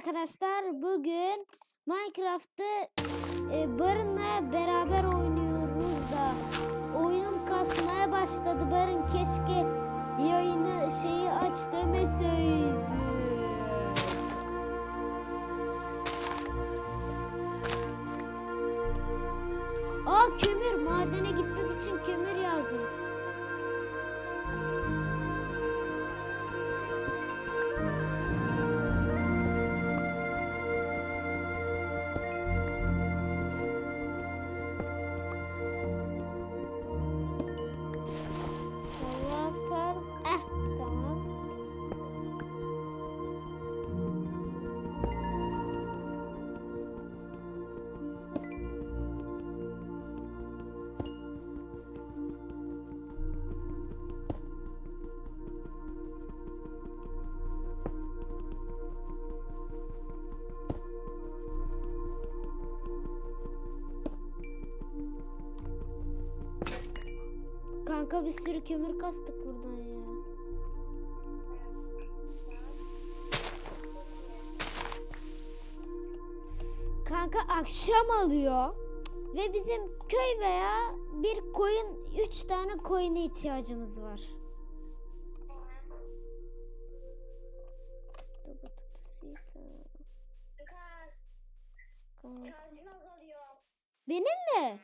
arkadaşlar. Bugün Minecraft'ı e, Barın'la beraber oynuyoruz da oyunum kasmaya başladı. Barın keşke yayını şeyi aç demeseydi. Kanka bir sürü kömür kastık buradan ya. Kanka akşam alıyor ve bizim köy veya bir koyun, üç tane koyuna ihtiyacımız var. Benim mi?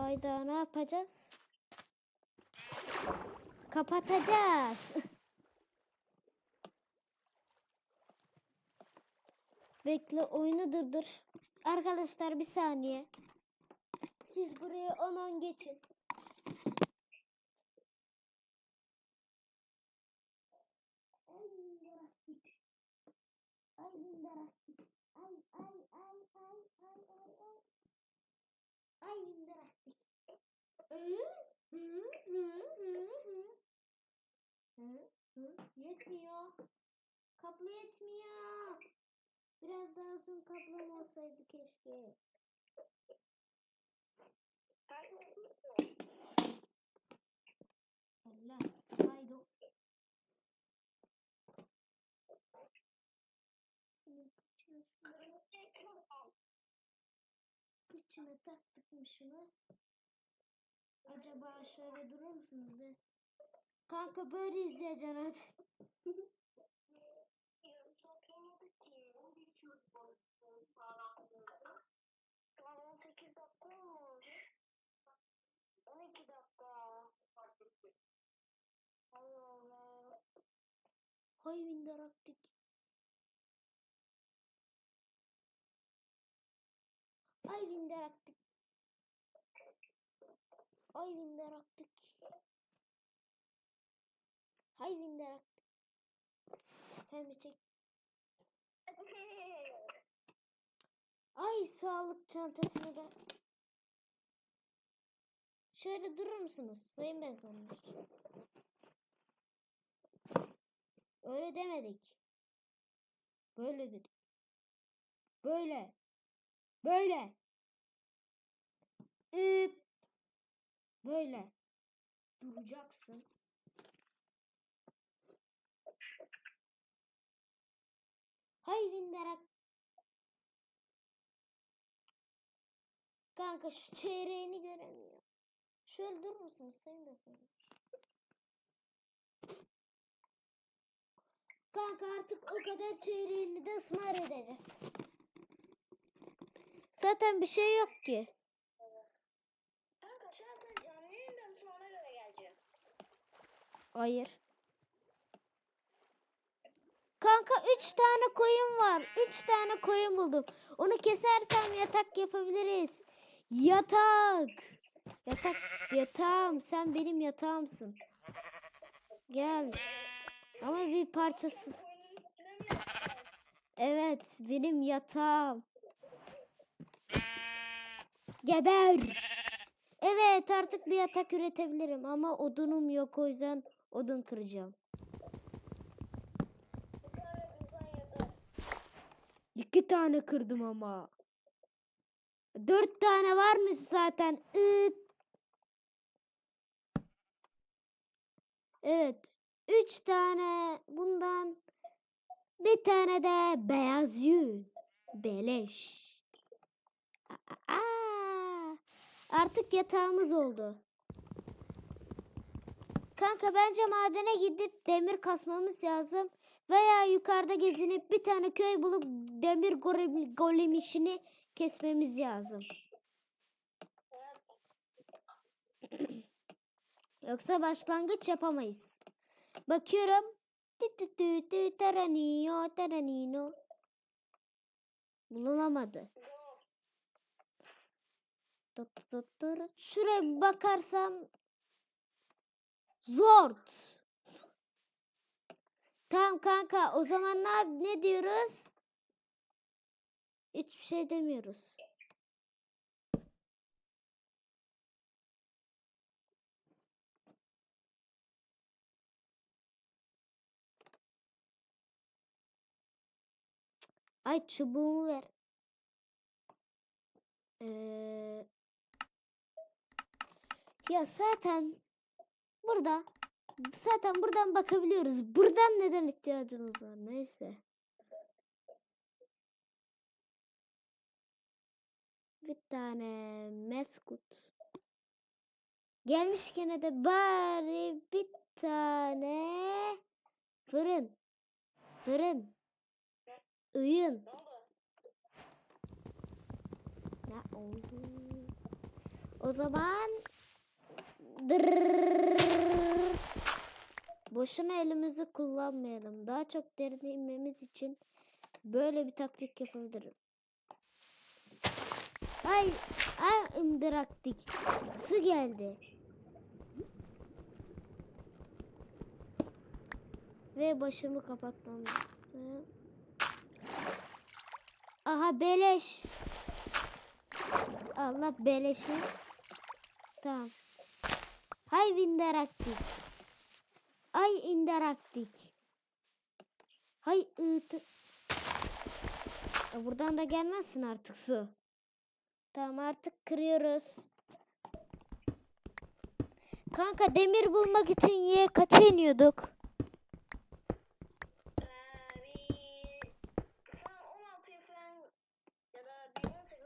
He. Ayda ne yapacağız? Kapatacağız. Bekle oyunu durdur. Arkadaşlar bir saniye. Siz buraya 10 geçin. Ay ay ay ay ay ay ay. Ay hı. Yetmiyor. Kablo yetmiyor. Biraz daha uzun kablom olsaydı keşke. Allah. Haydi. Şunun kıçına taktık mı şunu? Acaba şöyle durur musunuz de? Kanka böyle izleyeceksin artık. An 18 dakika olmuş. 12 dakika. Allah Allah. Hay bindaraktik. Ay bindaraktik. Ay bindaraktik. Hay bindaraktik. Sen bir çek. Ay sağlık çantasını da. Şöyle durur musunuz sayın bezmenler? Öyle demedik. Böyle dedik. Böyle. Böyle. Üp. Böyle. Duracaksın. Hay binderak. Kanka şu çeyreğini göremiyor. Şöyle durur musunuz sayın bezmenler? Kanka artık o kadar çeyreğini de ısmar edeceğiz. Zaten bir şey yok ki. Hayır. Kanka 3 tane koyun var. 3 tane koyun buldum. Onu kesersem yatak yapabiliriz. Yatak. Yatak. Yatağım. Sen benim yatağımsın. Gel. Ama bir parçası. Oyunun üstüne mi yapacağız? Evet, benim yatağım. Geber. Evet, artık bir yatak üretebilirim ama odunum yok o yüzden odun kıracağım. İki tane kırdım ama. Dört tane varmış zaten. Evet. Üç tane bundan Bir tane de beyaz yün. Beleş. Aa. Artık yatağımız oldu. Kanka bence madene gidip demir kasmamız lazım. Veya yukarıda gezinip bir tane köy bulup demir golem, golem işini kesmemiz lazım. Yoksa başlangıç yapamayız. Bakıyorum. Tü tü tü tü taranino taranino. Bulunamadı. Şuraya bakarsam Zort. Tamam kanka o zaman ne, ne diyoruz? Hiçbir şey demiyoruz. Ay çubuğumu ver. Ee, ya zaten burada zaten buradan bakabiliyoruz. Buradan neden ihtiyacımız var? Neyse. Bir tane meskut. Gelmiş gene de bari bir tane fırın. Fırın. Iyın. Ne oldu? O zaman Dırrrr. boşuna elimizi kullanmayalım. Daha çok derine inmemiz için böyle bir taktik yapabilirim. Ay, ay ımdıraktik. Su geldi. Ve başımı kapatmam lazım. Aha beleş. Allah beleşi. Tamam. Hay interaktif. Ay interaktif. Hay ıtı. Ya Buradan da gelmezsin artık su. Tamam artık kırıyoruz. Kanka demir bulmak için ye kaça iniyorduk? Bir... Şu an 16 falan ya da bir 18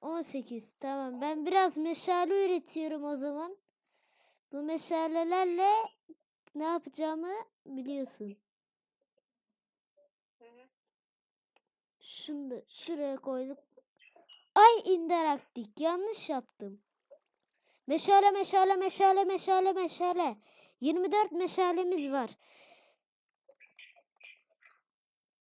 falan. 18 tamam ben biraz meşale üretiyorum o zaman. Bu meşalelerle ne yapacağımı biliyorsun. Hı hı. Şunu da şuraya koyduk. Ay interaktif yanlış yaptım. Meşale meşale meşale meşale meşale. 24 meşalemiz var.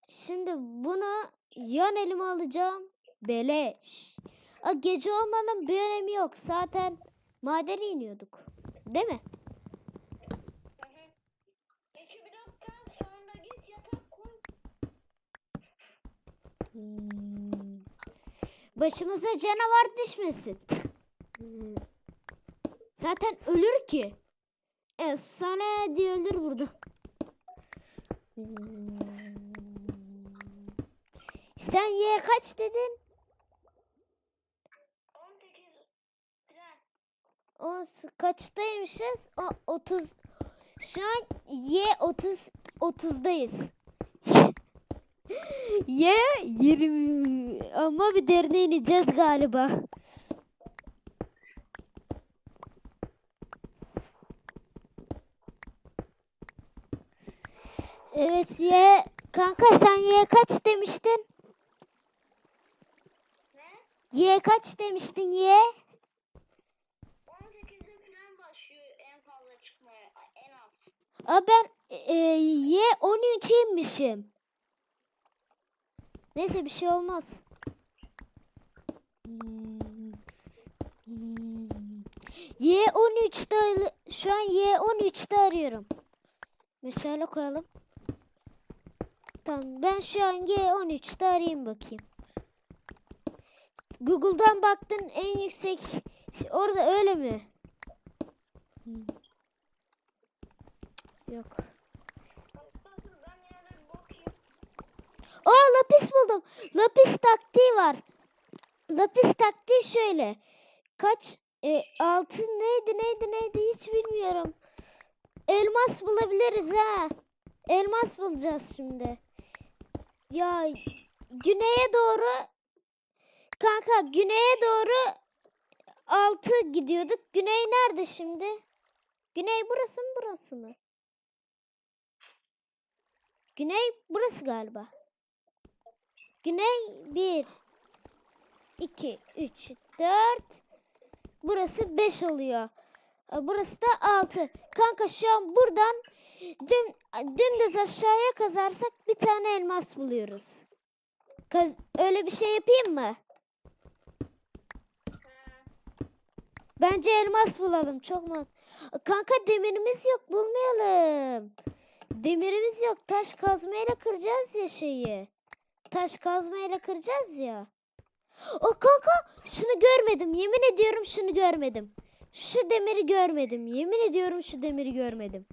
Şimdi bunu yan elime alacağım. Beleş. A, gece olmanın bir önemi yok. Zaten madene iniyorduk. Değil mi? Hmm. Başımıza canavar düşmesin. Zaten ölür ki. E sana diye ölür burada. Hmm. Sen ye kaç dedin? 18 falan. O s- kaçtaymışız? O 30. Şu an ye 30 30'dayız. ye 20 ama bir derine ineceğiz galiba. Evet ye kanka sen ye kaç demiştin? Ne? Ye kaç demiştin ye? Aa ben e, ye 13 inmişim. Neyse bir şey olmaz. Hmm. Hmm. Y 13'te şu an Y 13'te arıyorum. Meşale koyalım. Tamam ben şu an Y 13'te arayayım bakayım. Google'dan baktın en yüksek orada öyle mi? Yok. Aa lapis buldum. Lapis taktiği var. Lapis taktiği şöyle. Kaç e, altın neydi neydi neydi hiç bilmiyorum. Elmas bulabiliriz ha. Elmas bulacağız şimdi. Ya güneye doğru kanka güneye doğru 6 gidiyorduk. Güney nerede şimdi? Güney burası mı burası mı? Güney burası galiba. Güney 1 2 3 4 Burası 5 oluyor. E, Burası da 6. Kanka şu an buradan düm, dümdüz aşağıya kazarsak bir tane elmas buluyoruz. Kaz, öyle bir şey yapayım mı? Bence elmas bulalım. Çok mu? Kanka demirimiz yok. Bulmayalım. Demirimiz yok. Taş kazmayla kıracağız ya şeyi. Taş kazmayla kıracağız ya. O kanka şunu görmedim. Yemin ediyorum şunu görmedim. Şu demiri görmedim. Yemin ediyorum şu demiri görmedim.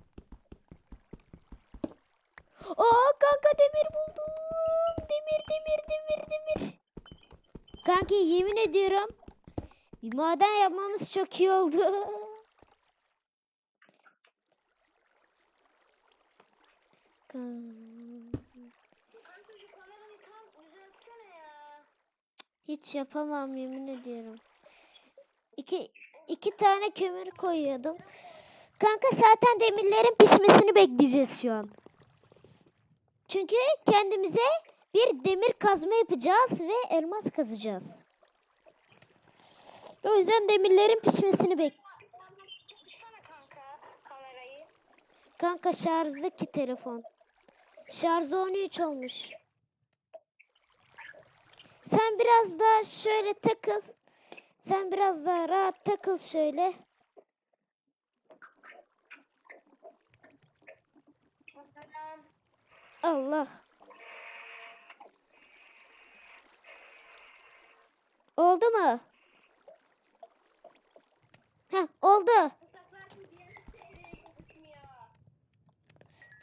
Aa kanka demir buldum. Demir demir demir demir. Kanki yemin ediyorum maden yapmamız çok iyi oldu. Kan- Kanka şu kamerayı tam düzeltsene ya. Hiç yapamam yemin ediyorum. İki, iki tane kömür koyuyordum. Kanka zaten demirlerin pişmesini bekleyeceğiz şu an. Çünkü kendimize bir demir kazma yapacağız ve elmas kazacağız. O yüzden demirlerin pişmesini bek. Kanka kamerayı. Kanka şarjlı ki telefon. Şarjı 13 olmuş. Sen biraz daha şöyle takıl. Sen biraz daha rahat takıl şöyle. Allah. Oldu mu? Heh, oldu.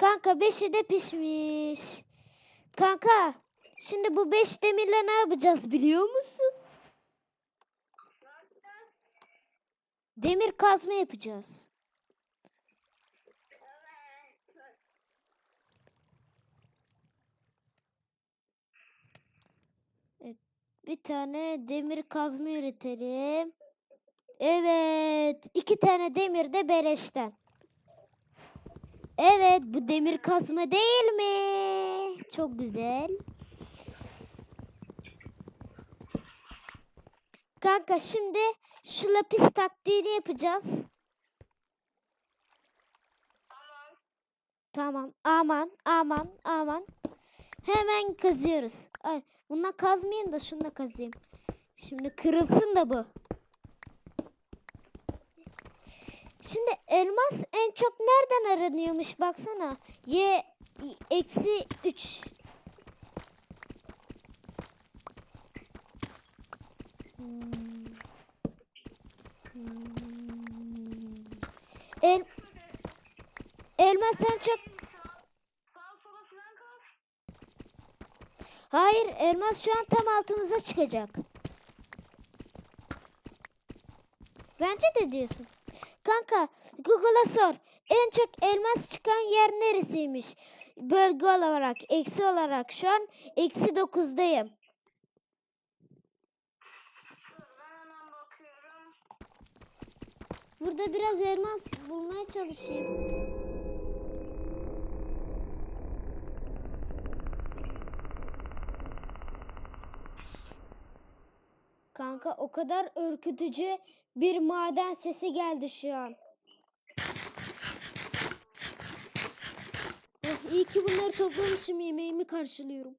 Kanka beşi de pişmiş. Kanka, şimdi bu beş demirle ne yapacağız biliyor musun? Demir kazma yapacağız. Evet. Bir tane demir kazma üretelim. Evet, iki tane demir de beleşten. Evet, bu demir kazma değil mi? Çok güzel. Kanka şimdi şu lapis taktiğini yapacağız. Tamam. Aman, aman, aman. Hemen kazıyoruz. Ay, bununla kazmayayım da şununla kazayım. Şimdi kırılsın da bu. Şimdi elmas en çok nereden aranıyormuş baksana. Y eksi 3. El elmas en çok. Hayır, elmas şu an tam altımıza çıkacak. Bence de diyorsun. Kanka, Google'a sor. En çok elmas çıkan yer neresiymiş? Bölge olarak, eksi olarak. Şu an eksi dokuzdayım. Burada biraz elmas bulmaya çalışayım. Kanka o kadar ürkütücü bir maden sesi geldi şu an. Oh, iyi ki bunları toplamışım yemeğimi karşılıyorum.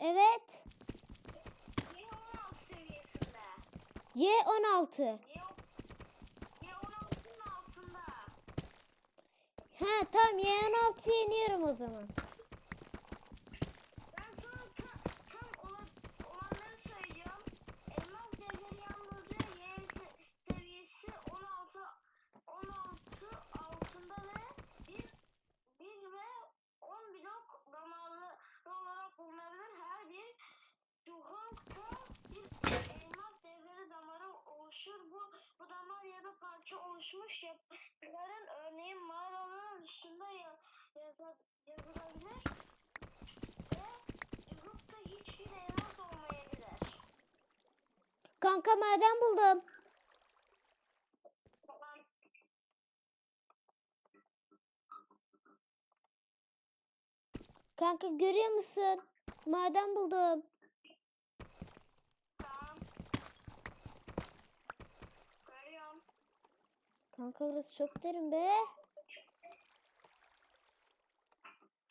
Evet. Yeni 16 seviyesinde. Y16. Ye, ye 16'nın altında. Ha tamam Y16'ya iniyorum o zaman. Ben sana tam, tam olan, olanları söylüyorum. Elmas devleri yalnızca Y se- seviyesi 16 16 altında ve 1, 1 ve 10 blok damarlı olarak bulunabilir. Her bir Duhong'da bir elmas devleri damarı oluşur. Bu, bu damar ya da parça oluşmuş yapıların örneğin mağaraların üstünde ya, yasa- Kanka buldum. Kanka görüyor musun? Maden buldum. Tamam. Kanka burası çok derin be.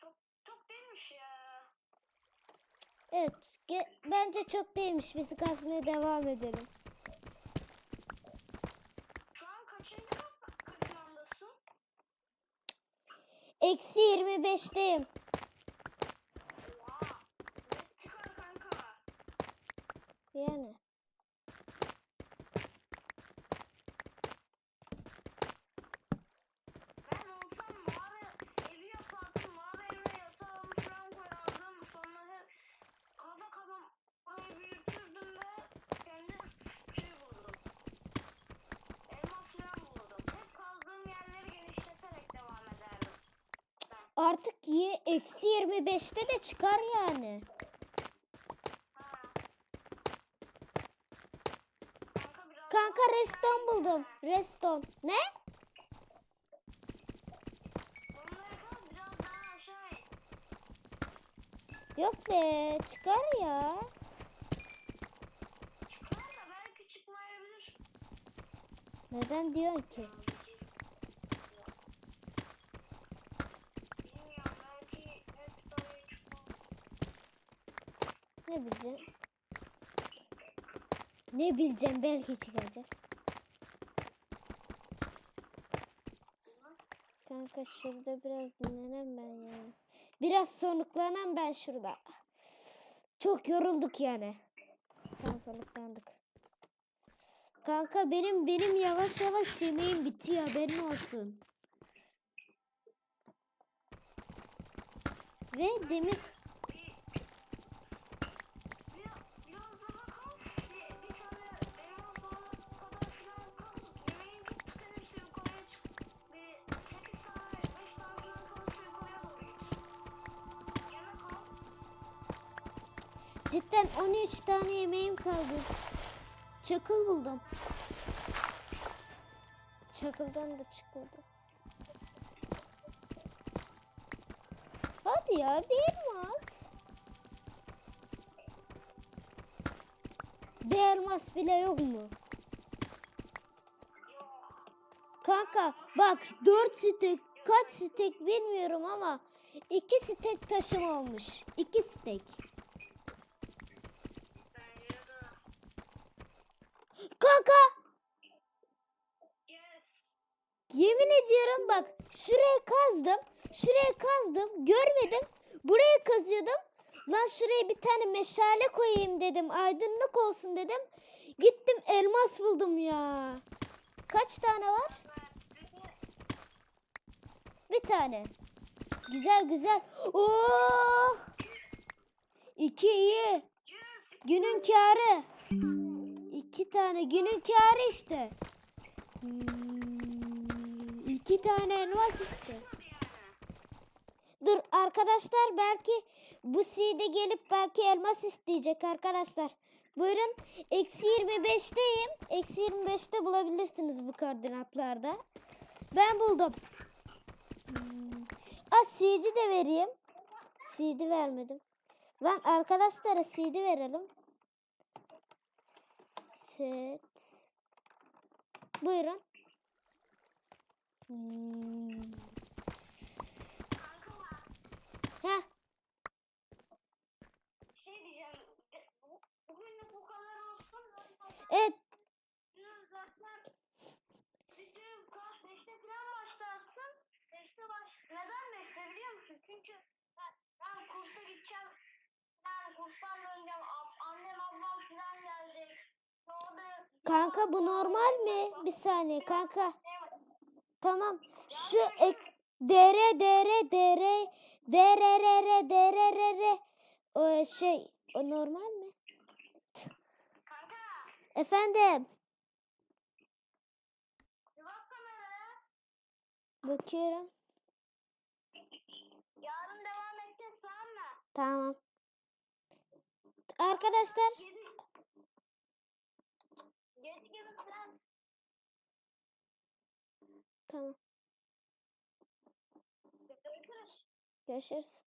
Çok, çok değilmiş ya. Evet. bence çok değilmiş. Biz kazmaya devam edelim. Şu an kaçıncı kat- katmandasın? Eksi 25'teyim. Oha. Net çıkar kanka. Yani. Artık ye eksi 25'te de çıkar yani. Kanka reston buldum. Reston. Ne? Yok be. Çıkar ya. Çıkar da belki çıkmayabilir. Neden diyorsun ki? Bilmiyorum belki hep oraya çıkmaz. Ne bileceğim? Ne bileceğim belki çıkacak. Kanka şurada biraz dinlenem ben ya. Biraz sonuklanan ben şurada. Çok yorulduk yani. Tam soluklandık. Kanka benim benim yavaş yavaş yemeğim bitiyor haberin olsun. Ve demir cidden 13 tane yemeğim kaldı. Çakıl buldum. Çakıldan da çıkıldı. Hadi ya bir elmas. Bir elmas bile yok mu? Kanka bak 4 stek kaç stek bilmiyorum ama 2 stek taşım olmuş. 2 stek. Bence de. Kanka Yes. Yemin ediyorum bak şuraya kazdım. Şuraya kazdım. Görmedim. Buraya kazıyordum. Lan şuraya bir tane meşale koyayım dedim. Aydınlık olsun dedim. Gittim elmas buldum ya. Kaç tane var? Bir tane. Güzel güzel. Oh! İki iyi. Günün kârı. İki tane günün kârı işte. Hmm, iki tane elmas işte. Dur arkadaşlar belki bu CD gelip belki elmas isteyecek arkadaşlar. Buyurun. Eksi 25'teyim. Eksi 25'te bulabilirsiniz bu koordinatlarda. Ben buldum. Hmm. Aa CD de vereyim. CD vermedim. Lan arkadaşlara CD verelim. Set. Buyurun. Hmm. Heh. şey diyeceğim. de- bu- Bugünlük bu kadar olsun. Evet. Dün zaten bizim saat 5'te falan başlarsın. 5'te baş... Neden 5'te biliyor musun? Çünkü ben, ben kursa gideceğim. Ben kurstan döneceğim. Annem ablam falan gelecek. Kanka bu normal mi? Bir saniye kanka. Tamam. Şu ek dere dere dere dere re dere re o şey o normal mi? Kanka Efendim. Bakıyorum. Yarın devam edeceğiz tamam mı? Tamam. Arkadaşlar Tamam. Görüşürüz. Görüşürüz.